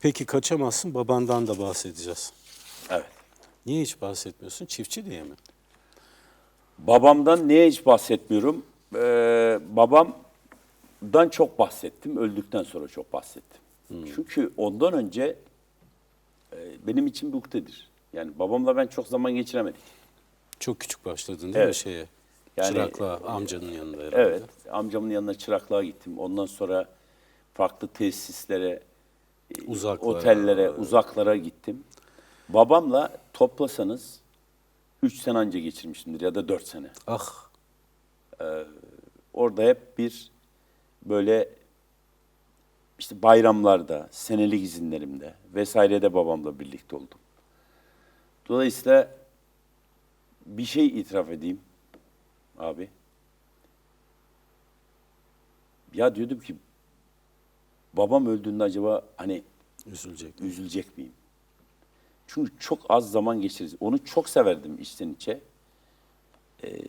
Peki kaçamazsın babandan da bahsedeceğiz. Evet. Niye hiç bahsetmiyorsun? Çiftçi diye mi? Babamdan niye hiç bahsetmiyorum? Ee, babamdan çok bahsettim. Öldükten sonra çok bahsettim. Çünkü ondan önce e, benim için bir ukdedir. Yani babamla ben çok zaman geçiremedik. Çok küçük başladın değil Evet. mi şeye? Yani- Çıraklığa, amcanın yanında herhalde. Evet, amcamın yanına çıraklığa gittim. Ondan sonra farklı tesislere, e, Uzaklara. otellere, uzaklara gittim. Babamla toplasanız 3 sene önce geçirmişimdir ya da 4 sene. Ah, Orada hep bir böyle işte bayramlarda, senelik izinlerimde vesairede babamla birlikte oldum. Dolayısıyla bir şey itiraf edeyim abi. Ya diyordum ki babam öldüğünde acaba hani üzülecek. üzülecek miyim? Çünkü çok az zaman geçiririz. Onu çok severdim içten içe. Ee,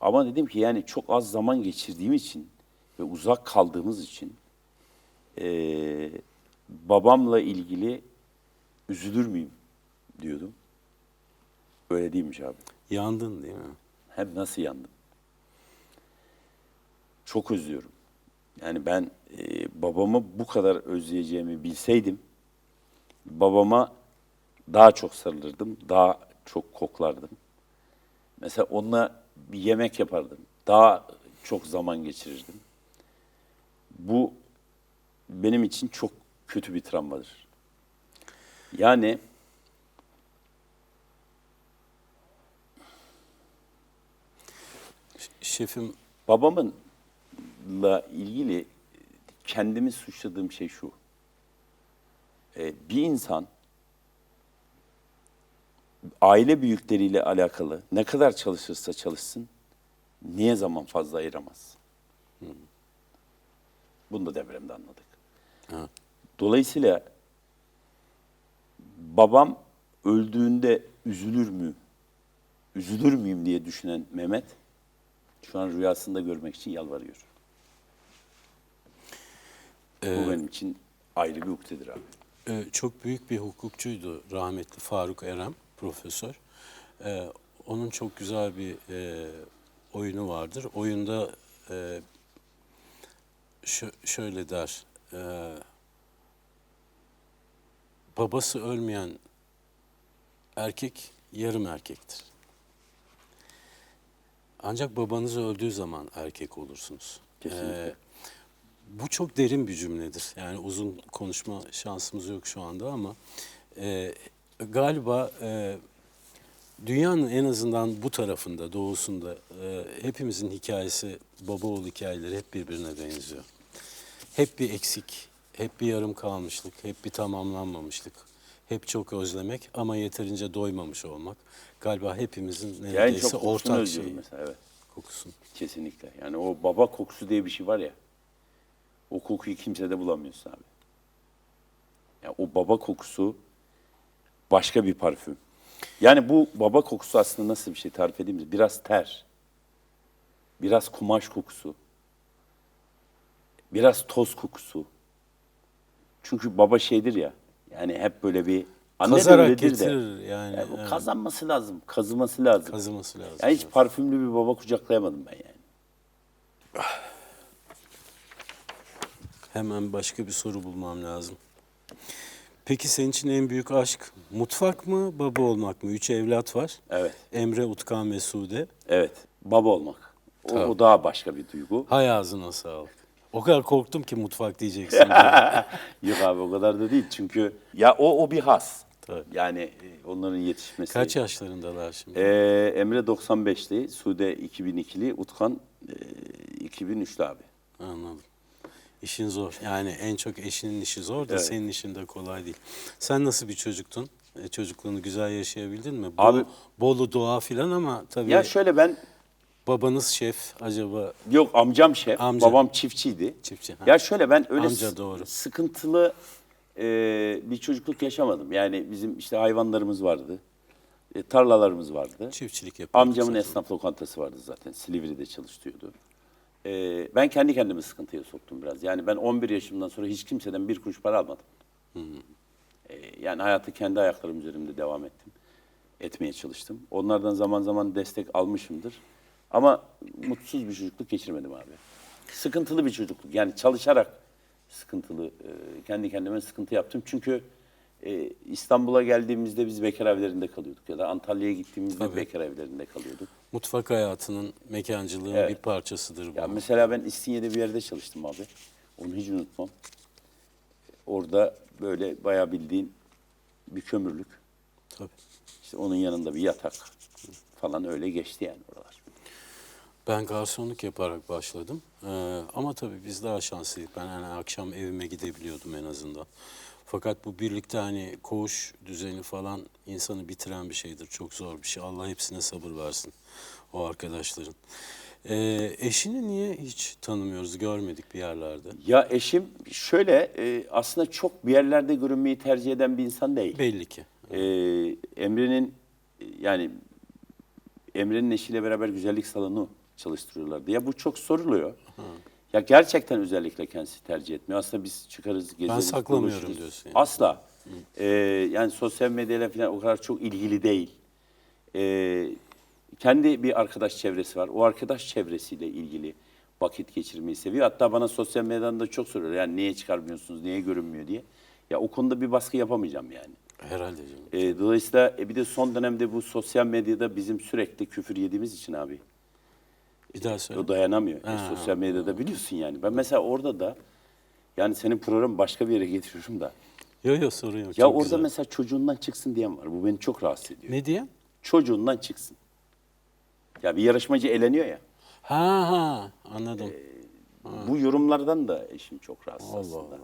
ama dedim ki yani çok az zaman geçirdiğim için ve uzak kaldığımız için ee, babamla ilgili üzülür müyüm diyordum. Öyle değilmiş abi. Yandın değil mi? Hem nasıl yandım. Çok özlüyorum. Yani ben e, babamı bu kadar özleyeceğimi bilseydim, babama daha çok sarılırdım, daha çok koklardım. Mesela onunla bir yemek yapardım, daha çok zaman geçirirdim. Bu benim için çok kötü bir travmadır. Yani Şefim babamınla ilgili kendimi suçladığım şey şu. Ee, bir insan aile büyükleriyle alakalı ne kadar çalışırsa çalışsın niye zaman fazla ayıramaz? Bunu da depremde anladık. Ha. Dolayısıyla babam öldüğünde üzülür mü? Üzülür müyüm diye düşünen Mehmet şu an rüyasında görmek için yalvarıyor. Bu benim için ayrı bir ukdedir abi. e, çok büyük bir hukukçuydu rahmetli Faruk Erem, profesör. E, onun çok güzel bir e, oyunu vardır. Oyunda e, şö- şöyle der, e, babası ölmeyen erkek yarım erkektir. Ancak babanız öldüğü zaman erkek olursunuz. Kesinlikle. E, bu çok derin bir cümledir. Yani uzun konuşma şansımız yok şu anda ama e, galiba e, dünyanın en azından bu tarafında, doğusunda e, hepimizin hikayesi, baba oğul hikayeleri hep birbirine benziyor. Hep bir eksik, hep bir yarım kalmışlık, hep bir tamamlanmamışlık. Hep çok özlemek ama yeterince doymamış olmak. Galiba hepimizin Yani neredeyse çok kokusunu ortak şeyi. mesela evet. Kokusun. Kesinlikle. Yani o baba kokusu diye bir şey var ya. O kokuyu kimsede bulamıyorsun abi. Ya o baba kokusu başka bir parfüm. Yani bu baba kokusu aslında nasıl bir şey tarif edeyim mi? Biraz ter. Biraz kumaş kokusu. Biraz toz kokusu. Çünkü baba şeydir ya. Yani hep böyle bir anne de Kazarak öyledir de. getirir yani. Yani evet. kazanması lazım, kazıması lazım. Kazıması lazım. Yani hiç parfümlü bir baba kucaklayamadım ben yani. Hemen başka bir soru bulmam lazım. Peki senin için en büyük aşk mutfak mı, baba olmak mı? Üç evlat var. Evet. Emre, Utkan ve Sude. Evet. Baba olmak. O, o daha başka bir duygu. Hay ağzına sağlık. O kadar korktum ki mutfak diyeceksin. diye. Yok abi o kadar da değil. Çünkü ya o o bir has. Tabii. Yani e, onların yetişmesi. Kaç yaşlarındalar şimdi? Ee, Emre 95'li, Sude 2002'li, Utkan e, 2003'lü abi. Anladım. İşin zor. Yani en çok eşinin işi zor da Evet. senin işin de kolay değil. Sen nasıl bir çocuktun? E, çocukluğunu güzel yaşayabildin mi? Bol, Abi- Bolu doğa filan ama tabii Ya şöyle ben babanız şef acaba yok amcam şef, Amca. babam çiftçiydi. Çiftçi, ha. Ya şöyle ben öyle Amca s- doğru. sıkıntılı e, bir çocukluk yaşamadım. Yani bizim işte hayvanlarımız vardı. e, tarlalarımız vardı. çiftçilik yapıyordun? Amcamın esnaf lokantası vardı zaten. Silivri'de çalıştırıyordu. Ee, ben kendi kendimi sıkıntıya soktum biraz. Yani ben 11 yaşımdan sonra hiç kimseden bir kuruş para almadım. E, yani hayatı kendi ayaklarım üzerinde devam ettim. Etmeye çalıştım. Onlardan zaman zaman destek almışımdır. Ama mutsuz bir çocukluk geçirmedim abi. Sıkıntılı bir çocukluk. Yani çalışarak sıkıntılı, e, kendi kendime sıkıntı yaptım. Çünkü e, İstanbul'a geldiğimizde biz bekar evlerinde kalıyorduk. Ya da Antalya'ya gittiğimizde Tabii. bekar evlerinde kalıyorduk. Mutfak hayatının, mekancılığın Evet. bir parçasıdır bu. Ya mesela ben İstinye'de bir yerde çalıştım abi. Onu hiç unutmam. Orada böyle bayağı bildiğin bir kömürlük. Tabii. İşte onun yanında bir yatak falan öyle geçti yani oralar. Ben garsonluk yaparak başladım. Ee, ama tabii biz daha şanslıydık. Ben hani akşam evime gidebiliyordum en azından. Fakat bu birlikte hani koğuş düzeni falan insanı bitiren bir şeydir. Çok zor bir şey. Allah hepsine sabır versin o arkadaşların. Ee, eşini niye hiç tanımıyoruz, görmedik bir yerlerde? Ya eşim şöyle e, aslında çok bir yerlerde görünmeyi tercih eden bir insan değil. Belli ki. Ee, Emre'nin yani Emre'nin eşiyle beraber güzellik salonu çalıştırıyorlardı. Ya bu çok soruluyor. Ya gerçekten özellikle kendisi tercih etmiyor. Aslında biz çıkarız, gezeriz, saklamıyorum dolaşırız. diyorsun yani. Asla. Ee, yani sosyal medyayla falan o kadar çok ilgili değil. Ee, kendi bir arkadaş çevresi var. O arkadaş çevresiyle ilgili vakit geçirmeyi seviyor. Hatta bana sosyal medyadan da çok soruyor. Yani niye çıkarmıyorsunuz, niye görünmüyor diye. Ya o konuda bir baskı yapamayacağım yani. Herhalde canım. E, dolayısıyla e, bir de son dönemde bu sosyal medyada bizim sürekli küfür yediğimiz için abi Bir daha söyle. o dayanamıyor. E, Ha. sosyal medyada biliyorsun yani. Ben mesela orada da yani senin programı başka bir yere getiriyorum da. Yok yok sorun yok. Ya orada güzel. mesela çocuğundan çıksın diyen var. Bu beni çok rahatsız ediyor. Ne diye? Çocuğundan çıksın. Ya bir yarışmacı eleniyor ya. Ha ha anladım. Bu yorumlardan da eşim çok rahatsız Allah aslında. Allah.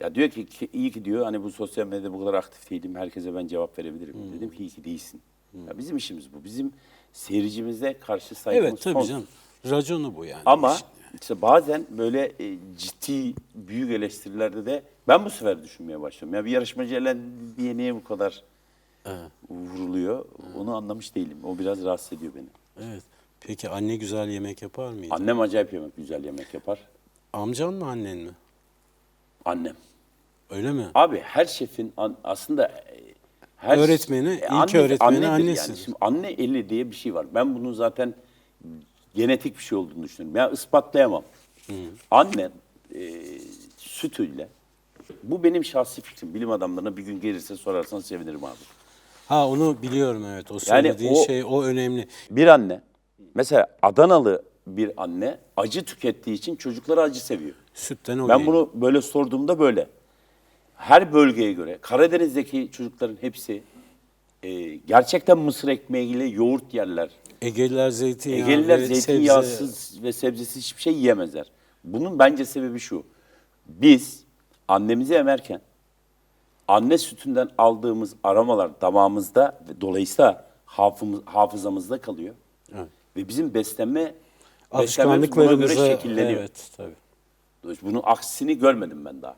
Ya diyor ki, ki iyi ki diyor hani bu sosyal medyada bu kadar aktif değilim. Herkese ben cevap verebilirim. Hmm. Dedim ki iyi ki değilsin. Ya bizim işimiz bu. Bizim seyircimize karşı saygımız Evet tabii sonsuz. canım. Raconu bu yani. Ama İşin. işte bazen böyle e, ciddi büyük eleştirilerde de ben bu sefer düşünmeye başlıyorum. Ya bir yarışmacı elendi diye niye bu kadar Evet. vuruluyor? Onu anlamış değilim. O biraz rahatsız ediyor beni. Evet. Peki anne güzel yemek yapar mıydı? Annem acayip yemek, güzel yemek yapar. Amcan mı annen mi? Annem. Öyle mi? Abi her şefin an- aslında e, her Öğretmeni, ilk annesi- öğretmeni annesidir. Yani. Şimdi anne eli diye bir şey var. Ben bunun zaten genetik bir şey olduğunu düşünüyorum. Ya ispatlayamam. Anne e, sütüyle bu benim şahsi fikrim. Bilim adamlarına bir gün gelirse sorarsan sevinirim abi. Ha onu biliyorum evet. O söylediğin o- şey o önemli. Bir anne mesela Adanalı bir anne acı tükettiği için çocukları acı seviyor. Sütten o Ben bunu böyle sorduğumda böyle. Her bölgeye göre Karadeniz'deki çocukların hepsi e, gerçekten mısır ekmeğiyle yoğurt yerler. Egeliler zeytinyağı Egeliler ve zeytinyağsız sebze- ve sebzesiz hiçbir şey yiyemezler. Bunun bence sebebi şu. Biz annemizi emerken anne sütünden aldığımız aromalar damağımızda ve dolayısıyla hafımız, hafızamızda kalıyor. Evet. Ve bizim beslenme beslenmemiz buna göre şekilleniyor. evet tabii. Bunun aksini görmedim ben daha.